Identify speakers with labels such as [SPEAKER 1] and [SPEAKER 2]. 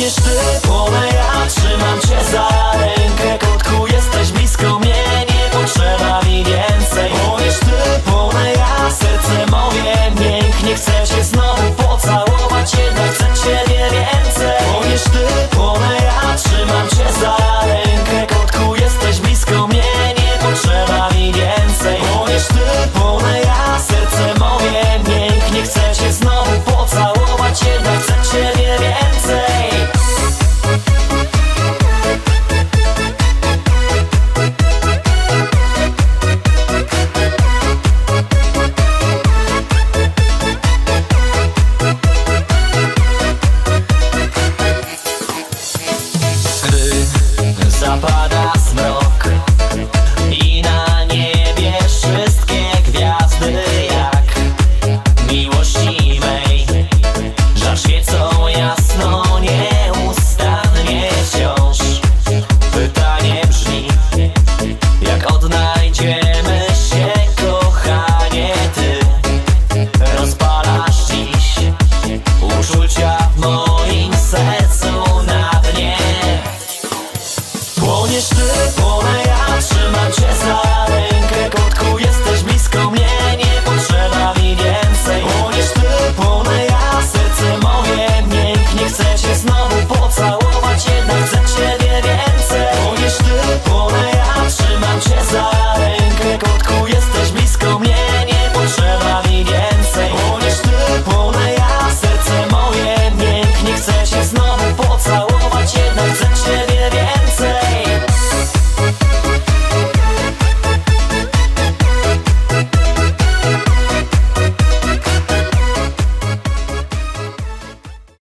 [SPEAKER 1] Biegniesz ty po ja trzymam cię za Zappadas